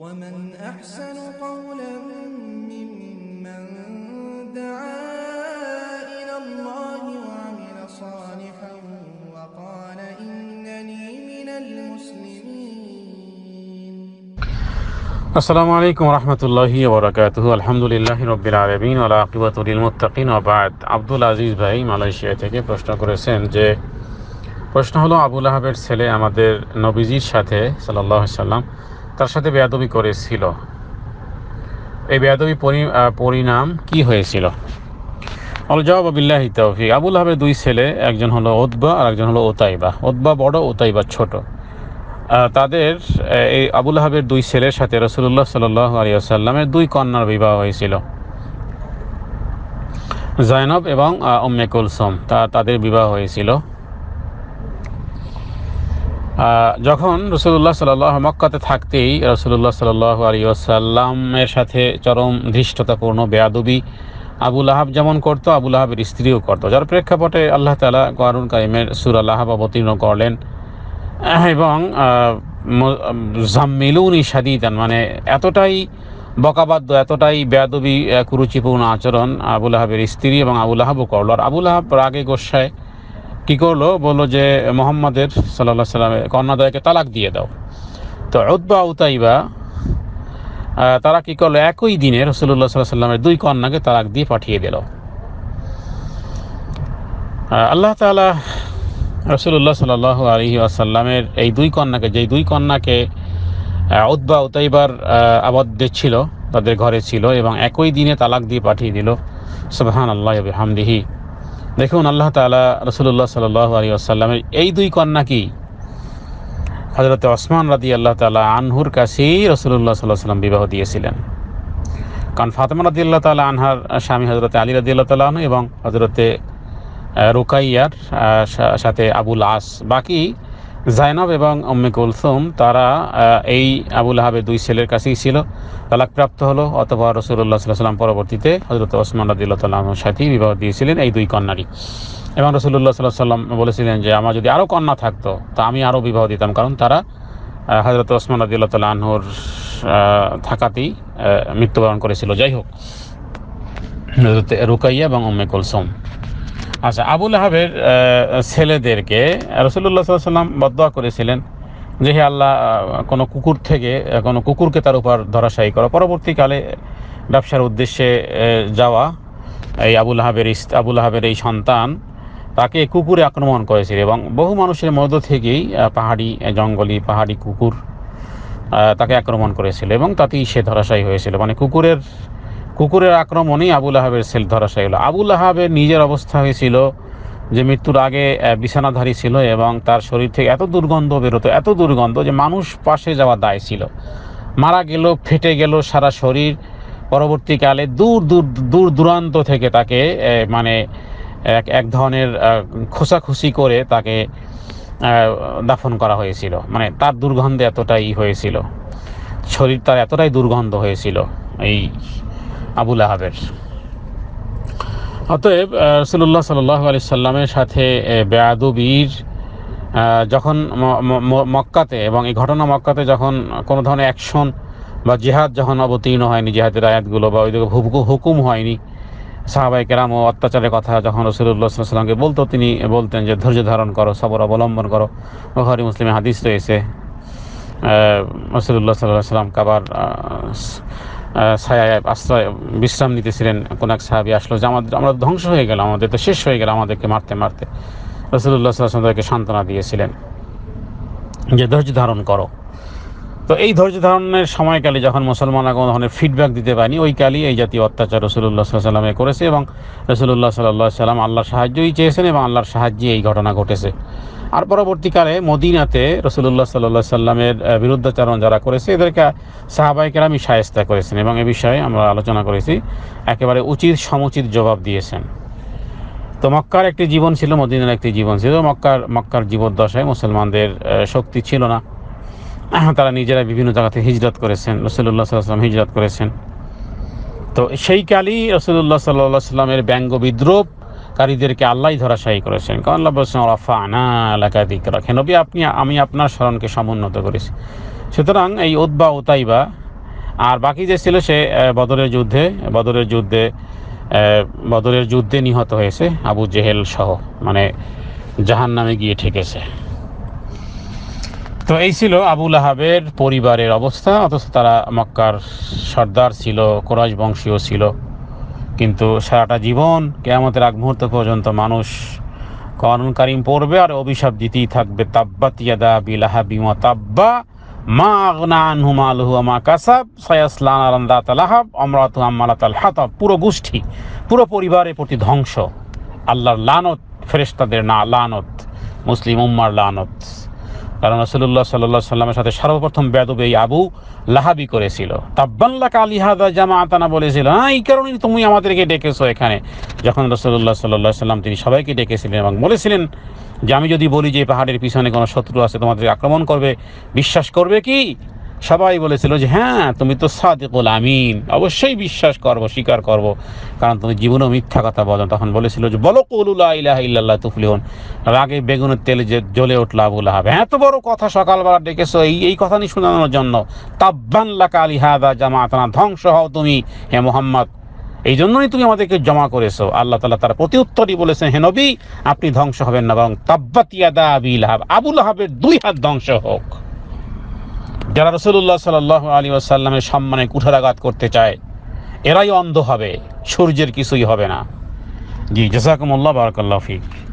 ومن أحسن قولا ممن دعا إلى الله وعمل صالحا وقال إنني من المسلمين আসসালামু আলাইকুম রহমতুল্লাহি ওবরাকাতুহু আলহামদুলিল্লাহ রব্বিল আলমিন আলা আকিবাতুল মুত্তাকিন ওবাদ আব্দুল আজিজ ভাই মালয়েশিয়া থেকে প্রশ্ন করেছেন যে প্রশ্ন হলো আবুল আহাবের ছেলে আমাদের নবীজির সাথে সাল্লাহ সাল্লাম তার সাথে বেয়াদবি করেছিল। এই বেয়াদবি পরি- পরিণাম কি হয়েছিল? আল জবাব বিল্লাহি তৌফিক। আবুল আহাবের দুই ছেলে, একজন হলো ওতবা আর একজন হলো ওতাইবা। ওতবা বড়, ওতাইবা ছোট। তাদের এই আবুল আহাবের দুই ছেলের সাথে রসুল্লাহ সাল আলী আসাল্লামের দুই কন্যার বিবাহ হয়েছিল। জয়নব এবং উম্মে কুলসুম, তা তাদের বিবাহ হয়েছিল। যখন রসুল্লাহ সাল মক্কাতে থাকতেই রসুল্লাহ সাল আলী আসাল্লামের সাথে চরম ধৃষ্টতাপূর্ণ বেয়াদবি আবুল আহাব যেমন করতো আবুল আহাবের স্ত্রীও করতো। যার প্রেক্ষাপটে আল্লাহ তালা কারুন কারিমের সুর আল্লাহ অবতীর্ণ করলেন। এবং জাম্মিলুনি সাদিদান মানে এতটাই বকাবাদ্য, এতটাই বেয়াদবি কুরুচিপূর্ণ আচরণ আবুল আহাবের স্ত্রী এবং আবুল আহাবও করল। আর আবুল আহাব রাগে গোসায় কী করল? বলল যে, মোহাম্মদের সাল্লাহ সাল্লামের কন্যাদয়কে তালাক দিয়ে দাও। তো উদ্বা উতাইবা তারা কী করল? একই দিনে রসুল্লাহ সাল্লাহ সাল্লামের দুই কন্যাকে তালাক দিয়ে পাঠিয়ে দিল। আল্লাহ তাআলা রসুল্লাহ সাল আলহি আসাল্লামের এই দুই কন্যাকে, যেই দুই কন্যাকে উদ্বা উতাইবার আবদ্ধ ছিল, তাদের ঘরে ছিল এবং একই দিনে তালাক দিয়ে পাঠিয়ে দিল। সুবহান আল্লাহ হামদিহি দেখুন, আল্লাহ তালা রসুল্লাহ সাল আলী আসাল্লামের এই দুই কন্যা কি? হজরত ওসমান রাদি আল্লাহ তালা আনহুর কাছেই রসুল্লাহ সাল্লাহ সাল্লাম বিবাহ দিয়েছিলেন। কারণ ফাতেমা রাদি আল্লাহ তালা আনহার স্বামী হজরত আলী রাদি আল্লাহ তালা এবং হজরতে রুকাইয়ার সাথে আবুল আস। বাকি জাইনব এবং উম্মে কুলসুম, তারা এই আবুল আহাবের দুই ছেলের কাছেই ছিল। তালাকপ্রাপ্ত হলো, অথবা রসুল্লাহ সাল্লাহ সাল্লাম পরবর্তীতে হজরত ওসমান রাদিল্লাহ তাল্লাহর সাথেই বিবাহ দিয়েছিলেন এই দুই কন্যারই। এবং রসুল্লাহ সাল্লাহ সাল্লাম বলেছিলেন যে, আমার যদি আরও কন্যা থাকতো, তা আমি আরও বিবাহ দিতাম। কারণ তারা হজরত ওসমান রাদিল্লাহ তাল্লাহ আনহুর থাকাতেই মৃত্যুবরণ করেছিল। যাই হোক রুকাইয়া এবং অম্মে কুলসুম। আচ্ছা আবুল আহাবের ছেলেদেরকে রসুল্লাহ সাল্লাম বদয়া করেছিলেন যে, হে আল্লাহ কোনো কুকুর থেকে কোনো কুকুরকে তার উপর ধরাশায়ী করা। পরবর্তীকালে ব্যবসার উদ্দেশ্যে যাওয়া এই আবুল আহাবের আবুল আহাবের এই সন্তান তাকে কুকুরে আক্রমণ করেছিল এবং বহু মানুষের মধ্য থেকেই পাহাড়ি জঙ্গলি, পাহাড়ি কুকুর তাকে আক্রমণ করেছিল এবং তাতেই সে ধরাশায়ী হয়েছিল। মানে কুকুরের কুকুরের আক্রমণেই আবুল আহাবের সেল ধরাশায়ী হলো আবুল আহাবের নিজের অবস্থা হয়েছিল যে মৃত্যুর আগে বিছানাধারী ছিল এবং তার শরীর থেকে এত দুর্গন্ধ বেরোতো, এত দুর্গন্ধ যে মানুষ পাশে যাওয়া দায় ছিল। মারা গেল, ফেটে গেল সারা শরীর। পরবর্তীকালে দূর দূর দূর দূরান্ত থেকে তাকে মানে এক এক ধরনের খোসাখুসি করে তাকে দাফন করা হয়েছিল। মানে তার দুর্গন্ধে এতটাই হয়েছিল। শরীর তার এতটাই দুর্গন্ধ হয়েছিল। এই আবুল আহাবের। অতএব রসুল্লাহ সাল্লাহ আলি সাল্লামের সাথে বেয়াদবির যখন মক্কাতে এবং এই ঘটনা মক্কাতে যখন কোনো ধরনের অ্যাকশন বা জেহাদ যখন অবতীর্ণ হয়নি, জেহাদের আয়াতগুলো বা ওই হুকুম হয়নি সাহাবাই কেরাম ও অত্যাচারের কথা যখন রসুল্লাহ সাল্লামকে বলতো, তিনি বলতেন যে, ধৈর্য ধারণ করো, সবর অবলম্বন করো। বুখারী, মুসলিমে হাদিস রয়েছে রসুল্লাহ সাল্লাহ সাল্লাম কাবার ছায়ায় আশ্রয়, বিশ্রাম নিতেছিলেন কোন এক সাহাবি। আসলো যে আমাদের আমরা ধ্বংস হয়ে গেলাম, আমাদের তো শেষ হয়ে গেল আমাদেরকে মারতে মারতে। রসুল্লাহ তাদেরকে সান্ত্বনা দিয়েছিলেন যে ধৈর্য ধারণ করো। তো এই ধৈর্য ধারণের সময়কালে যখন মুসলমানরা কোনো ধরনের ফিডব্যাক দিতে পারেনি, ওই কালই এই জাতীয় অত্যাচার রসুল্লাহ সাল্লামে করেছে এবং রসুল্লাহ সাল্লাহ সাল্লাম আল্লাহর সাহায্যই চেয়েছেন এবং আল্লাহর সাহায্যে এই ঘটনা ঘটেছে। আর পরবর্তীকালে মদিনাতে রসুল্লাহ সাল্লাহ সাল্লামের বিরুদ্ধাচরণ যারা করেছে, এদেরকে সাহাবাইকের আমি সায়স্তা করেছেন এবং এ বিষয়ে আমরা আলোচনা করেছি। একেবারে উচিত সমুচিত জবাব দিয়েছেন। তো মক্কার একটি জীবন ছিল, মদিনার একটি জীবন ছিল। মক্কার মক্কার জীবদ্দশায় মুসলমানদের শক্তি ছিল না। তারা নিজেরা বিভিন্ন জায়গা থেকে হিজরত করেছেন রসুল্লাহ সাল্লাম হিজরত করেছেন। তো সেই কালই রসুল্লাহ সাল্লাহ সাল্লামের ব্যঙ্গ বিদ্রোপ কারীদেরকে আল্লাহ ধরাশায়ী করেছেন। কারণ আল্লাহ আনা এলাকা দিক রাখেন নবী, আপনি, আমি আপনার স্মরণকে সমুন্নত করেছি। সুতরাং এই ওদবা ওতাইবা আর বাকি যে ছিল সে বদরের যুদ্ধে বদরের যুদ্ধে বদরের যুদ্ধে নিহত হয়েছে আবু জেহেল সহ মানে জাহান নামে গিয়ে ঠেকেছে। তো এই ছিল আবুল আহাবের পরিবারের অবস্থা, অথচ তারা মক্কার সর্দার ছিল, কোরাইশ বংশীয় ছিল। কিন্তু সারাটা জীবন, কেয়ামতের আগ মুহূর্ত পর্যন্ত মানুষ করণ কারিম পড়বে আর অভিশাপ দিতেই থাকবে। তাব্বাত ইয়াদা বিলাহা বিমা তাব্বা, মা আগনা আনহু মালহু মা কাসাব সায়াসলান আলান্দা তালাহাব অমরাতু আম্মালাত আল হাতাব। পুরো গোষ্ঠী, পুরো পরিবারের প্রতি ধ্বংস। আল্লাহর লানত, ফেরেশতাদের না, লানত, মুসলিম উম্মার লানত। কারণ রসুল্লাহ সাল্লাহ সাল্লামের সাথে সর্বপ্রথম বেদব এই আবু লাহাবি করেছিল। তাব্বাল্লা কালিহাদা জামা আতানা বলেছিল হ্যাঁ এই কারণেই তুমি আমাদেরকে ডেকেছো এখানে। যখন রসুল্লাহ সাল্লাহ সাল্লাম তিনি সবাইকে ডেকেছিলেন এবং বলেছিলেন যে, আমি যদি বলি যে পাহাড়ের পিছনে কোনো শত্রু আছে, তোমাদের আক্রমণ করবে, বিশ্বাস করবে কি? সবাই বলেছিল যে হ্যাঁ তুমি তো সাদিকুল আমিন। অবশ্যই বিশ্বাস করব, স্বীকার করব। কারণ তুমি জীবনেও মিথ্যা কথা বলো। তখন বলেছিল যে, বলো কৌলুল্লাহ ইলাহ ইল্লাল্লাহ তুফলিহন। রাগে বেগুনের তেলে যে জ্বলে উঠল আবুল আহাব এত বড় কথা সকালবেলা ডেকেছো, এই এই কথা নিয়ে শোনানোর জন্য। তাব্বান লাকা আলি হাদা জামাতানা, ধ্বংস হও তুমি, হে মোহাম্মদ। এই জন্যই তুমি আমাদেরকে জমা করেছ। আল্লাহ তালা তার প্রতি উত্তরই বলেছেন, হে নবী, আপনি ধ্বংস হবেন না, বরং তাব্বাতিয়াদা আবিল হাব আবুল আহাবের দুই হাত ধ্বংস হোক। যারা রসুল্লাহ সাল আলী আসাল্লামের সম্মানে কুঠারাঘাত করতে চায়, এরাই অন্ধ হবে, সূর্যের কিছুই হবে না। জি, জাজাকুমুল্লাহ, বারাকাল্লাহ ফিক।